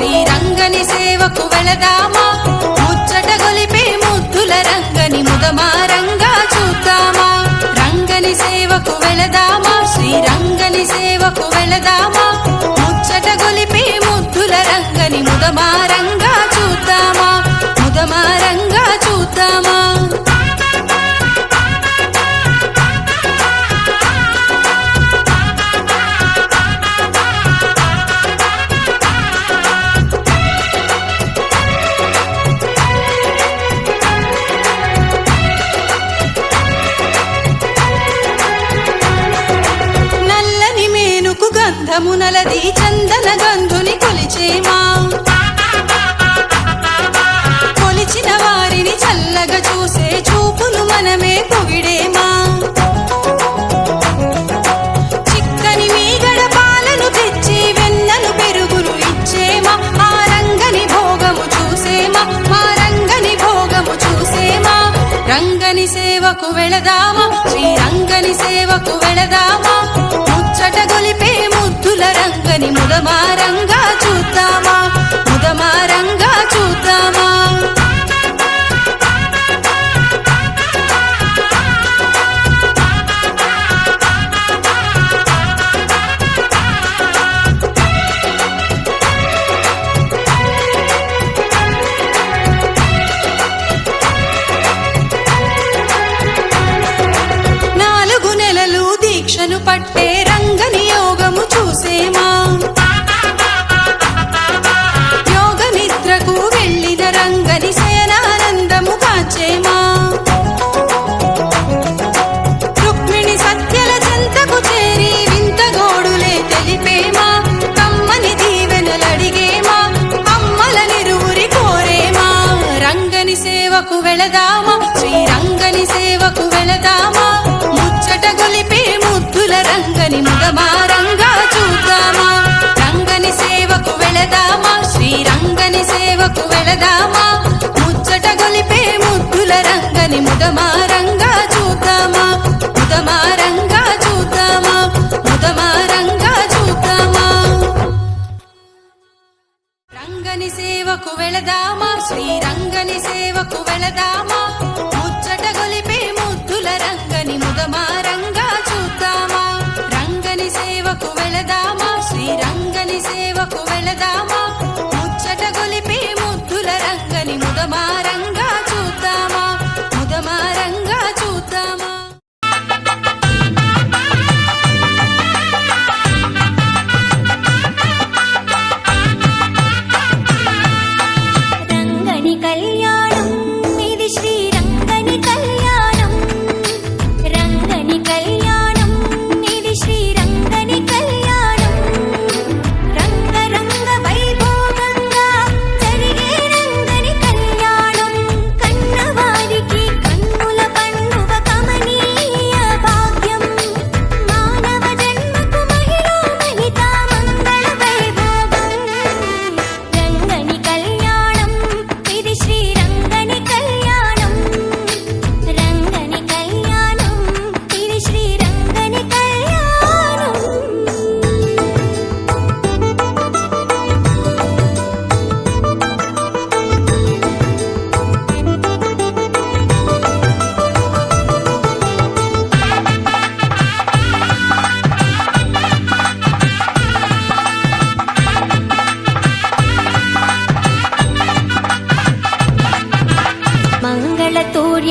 శ్రీరంగని సేవకు వెళదామా? ముచ్చట గొలిపే ముద్దుల రంగని ముదమారంగా చూద్దామా? రంగని సేవకు వెళదామా? శ్రీరంగని సేవకు వెళదామా? ముచ్చట గొలిపే ముద్దుల రంగని ముదమార గంధము నలది చందన గంధుని కొలిచేమా కొలిచిన వారిని చల్లగా చూసే చూపులు మనమే పొగిడేమా చిక్కని మీగడ పాలను తెచ్చి వెన్నను పెరుగును ఇచ్చేమా మా. రంగని భోగము చూసేమా మా. రంగని భోగము చూసేమా రంగని సేవకు వెళదా వెళదామా? శ్రీరంగని సేవకు వెళదామా? ముచ్చట గొలిపే ముద్దుల రంగని ముదమారంగా చూద్దామా? రంగని సేవకు వెళదామా? శ్రీరంగని సేవకు వెళదామా? సేవకు వెళదామా? శ్రీరంగని సేవకు వెళదామా? ముచ్చట గొలిపే ముద్దుల రంగని ముదమారంగా చూద్దామా? రంగని సేవకు వెళదామా? శ్రీరంగని సేవకు వెళదామా?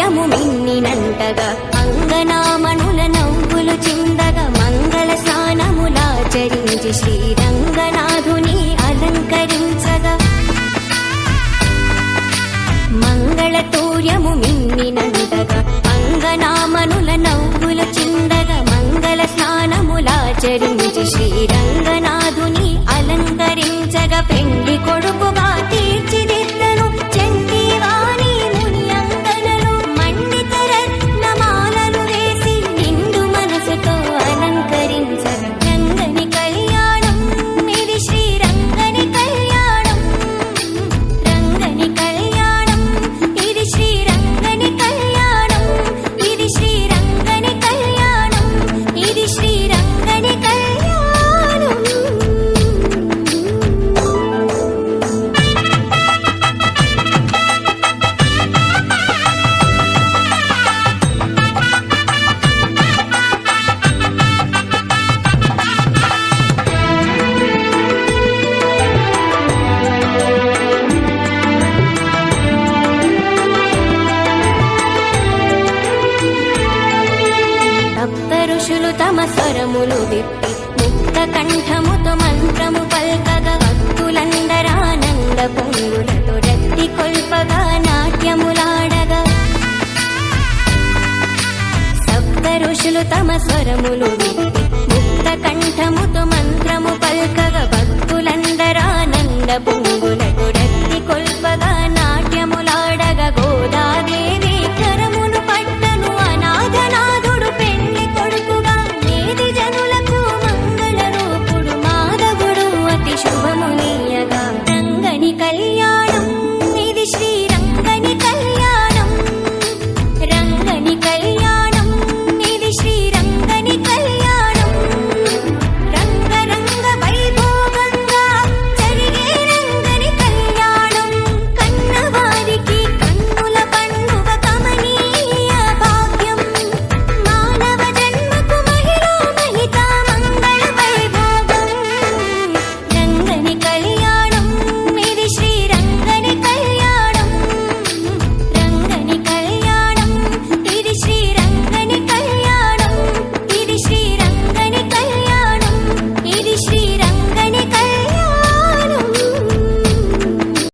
మంగళతూర్యము మిన్నినంతగా అంగనామనుల నవ్వులు చిందగా మంగళ స్నానములాచరించి శ్రీరంగనాథుని అలంకరించగా. మంగళ తూర్యము మిన్నినంతగా అంగనామనుల నవ్వులు చిందగా మంగళ స్నానములాచరించి శ్రీరంగనాథుని అలంకరించగా. పెండి కొడుకుగా తీ స్వరములు